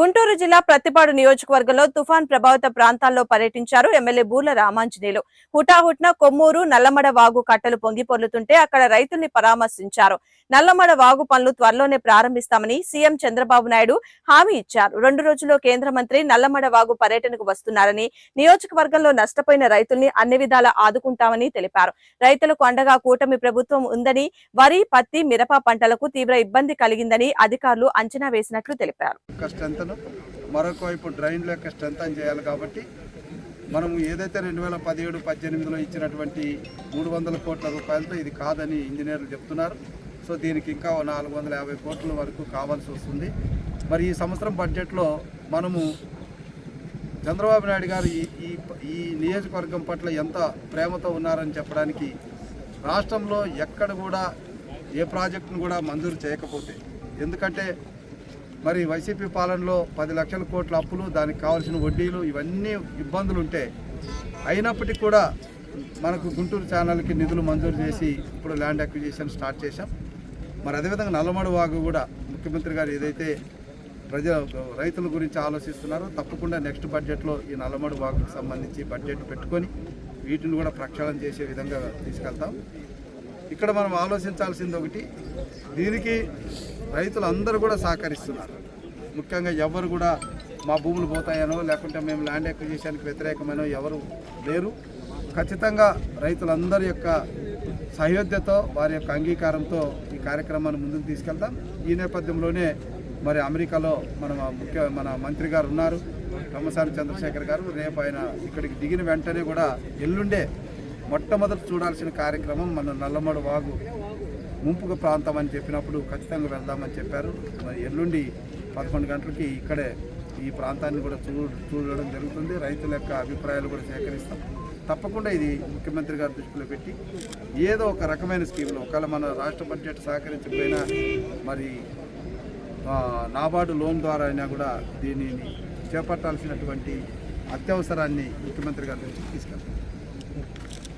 గుంటూరు జిల్లా ప్రతిపాడు నియోజకవర్గంలో తుఫాన్ ప్రభావిత ప్రాంతాల్లో పర్యటించారు ఎమ్మెల్యే బూర్ల రామాంజనేయులు. హుటాహుట్న కొమ్మూరు నల్లమడ వాగు కట్టలు పొంగి పొర్లుతుంటే అక్కడ రైతుల్ని పరామర్శించారు. నల్లమడ వాగు పనులు త్వరలోనే ప్రారంభిస్తామని సీఎం చంద్రబాబు నాయుడు హామీ ఇచ్చారు. రెండు రోజుల్లో కేంద్ర మంత్రి నల్లమడ వాగు పర్యటనకు వస్తున్నారని నియోజకవర్గంలో నష్టపోయిన రైతుల్ని అన్ని విధాలా ఆదుకుంటామని తెలిపారు. రైతులకు అండగా కూటమి ప్రభుత్వం ఉందని వరి పత్తి మిరప పంటలకు తీవ్ర ఇబ్బంది కలిగిందని అధికారులు అంచనా వేసినట్లు తెలిపారు. మరొక వైపు డ్రైన్ల యొక్క స్ట్రెంత్ చేయాలి కాబట్టి మనం ఏదైతే రెండు వేల పదిహేడు పద్దెనిమిదిలో ఇచ్చినటువంటి మూడు వందల కోట్ల రూపాయలతో ఇది కాదని ఇంజనీర్లు చెప్తున్నారు. సో దీనికి ఇంకా నాలుగు వందల యాభై కోట్ల వరకు కావాల్సి వస్తుంది. మరి ఈ సంవత్సరం బడ్జెట్లో మనము చంద్రబాబు నాయుడు గారు ఈ ఈ ఈ నియోజకవర్గం పట్ల ఎంత ప్రేమతో ఉన్నారని చెప్పడానికి రాష్ట్రంలో ఎక్కడ కూడా ఏ ప్రాజెక్టును కూడా మంజూరు చేయకపోతే ఎందుకంటే మరి వైసీపీ పాలనలో పది లక్షల కోట్ల అప్పులు దానికి కావాల్సిన వడ్డీలు ఇవన్నీ ఇబ్బందులు ఉంటే అయినప్పటికీ కూడా మనకు గుంటూరు ఛానల్కి నిధులు మంజూరు చేసి ఇప్పుడు ల్యాండ్ అక్విజిషన్ స్టార్ట్ చేశాం. మరి అదేవిధంగా నల్లమడు వాగు కూడా ముఖ్యమంత్రి గారు ఏదైతే ప్రజల రైతుల గురించి ఆలోచిస్తున్నారో తప్పకుండా నెక్స్ట్ బడ్జెట్లో ఈ నల్లమడు వాగుకు సంబంధించి బడ్జెట్ పెట్టుకొని వీటిని కూడా ప్రక్షాళన చేసే విధంగా తీసుకెళ్తాం. ఇక్కడ మనం ఆలోచించాల్సింది ఒకటి దీనికి రైతులు అందరూ కూడా సహకరిస్తున్నారు. ముఖ్యంగా ఎవరు కూడా మా భూములు పోతాయనో లేకుంటే మేము ల్యాండ్ ఎక్విజిషన్కి వ్యతిరేకమైనో ఎవరు లేరు. ఖచ్చితంగా రైతులందరి యొక్క సహయోధ్యతో వారి యొక్క అంగీకారంతో కార్యక్రమాన్ని ముందుకు తీసుకెళ్తాం ఈ నేపథ్యంలోనే మరి అమెరికాలో మన ముఖ్య మన మంత్రి గారు ఉన్నారు. రమ్మసాని చంద్రశేఖర్ గారు. రేపు ఆయన ఇక్కడికి దిగిన వెంటనే కూడా ఎల్లుండే మొట్టమొదటి చూడాల్సిన కార్యక్రమం మన నల్లమడు వాగు ముంపుకు ప్రాంతం అని చెప్పినప్పుడు ఖచ్చితంగా వెళ్దామని చెప్పారు. మరి ఎల్లుండి పదకొండు గంటలకి ఇక్కడే ఈ ప్రాంతాన్ని కూడా చూ చూడడం జరుగుతుంది. రైతుల యొక్క అభిప్రాయాలు కూడా సేకరిస్తాం. తప్పకుండా ఇది ముఖ్యమంత్రి గారి దృష్టిలో పెట్టి ఏదో ఒక రకమైన స్కీమ్లో ఒకవేళ మన రాష్ట్ర బడ్జెట్ సహకరించకపోయినా మరి నాబార్డు లోన్ ద్వారా అయినా కూడా దీనిని చేపట్టాల్సినటువంటి అత్యవసరాన్ని ముఖ్యమంత్రి గారి దృష్టికి తీసుకెళ్తాం.